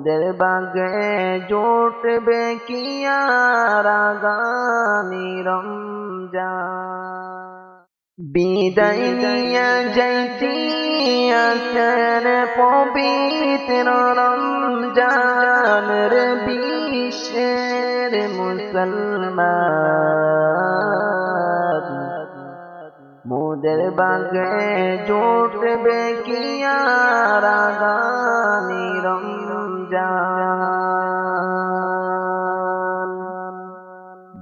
মোদের বাগে জুটবে কি আর আগামী রমজান? বিদায় নিয়ে যাইতি আসেন পবিত্র রমজান রে বিশ্বের মুসলমান। মোদের বাগে জুটবে কি আর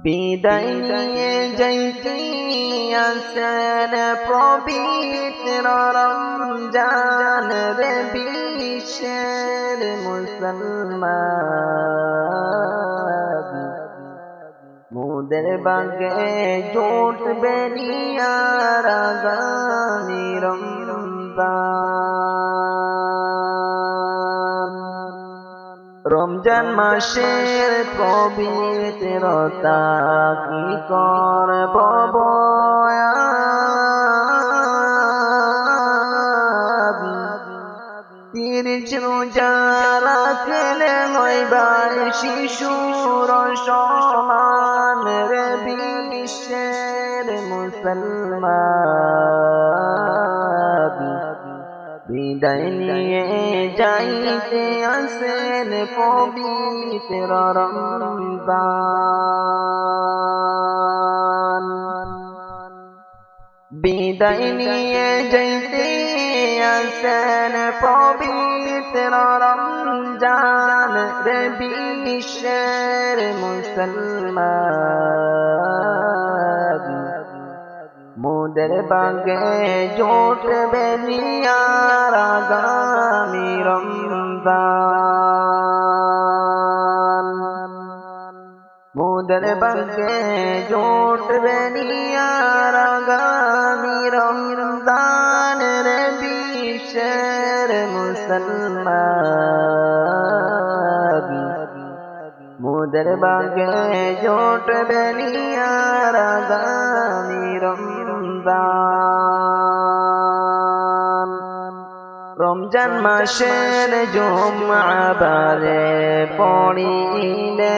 বিদায় নিয়ে যাইতে আসেন পবিত্র রমজান রে বিশ্বের মুসলমান। মোদের বাগে জুটবে নিয়ার আগামী রমজান। রমজান মাসের পবিত্রতা কি করব তিরিশ রোজা রাখলে হইবার শিশুর সমান রে বিশ্বের মুসলমান। বিদায় নিয়ে যাইতে আসেন পবিত্র রমজান। বিদায় নিয়ে যাইতে আসেন পবিত্র রমজান রে বিশ্বের মুসলমান। মোদের বাগে জোটবে নিয়ার আগামী রমজান মোদের বাগে জোটবে নিয়ার আগামী রমজান রে বিশ্বের মুসলমান মোদের বাগে জোটবে নিয়ার আগামী রমজান। মাসের জুমাবারে পড়িলে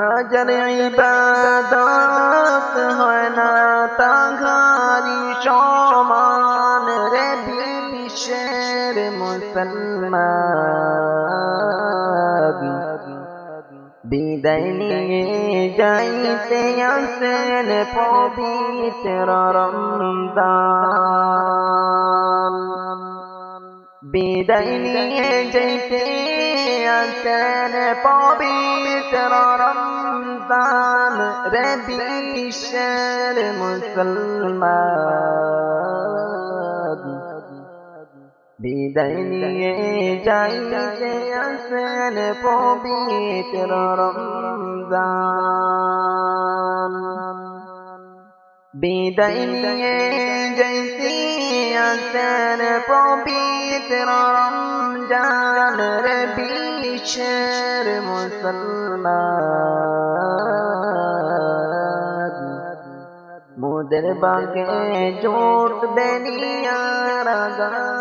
হাজার ইবাদত হয় না তাঘারি সমান রে মুসলমান। বিদায় নিয়ে যাইতে আসেন পবিত্র রমদান বিদায় নিয়ে যাইতে আসেন পবিত্র রমদান রে বিশ্বের মুসলমান বিদায় যাইতে আসেন পবিত্র রমজান। বিদায় যাইতে আসেন পবিত্র রমজান রে বিশ্বের মুসলমান। মোদের বাগে জোট আগামী রমজান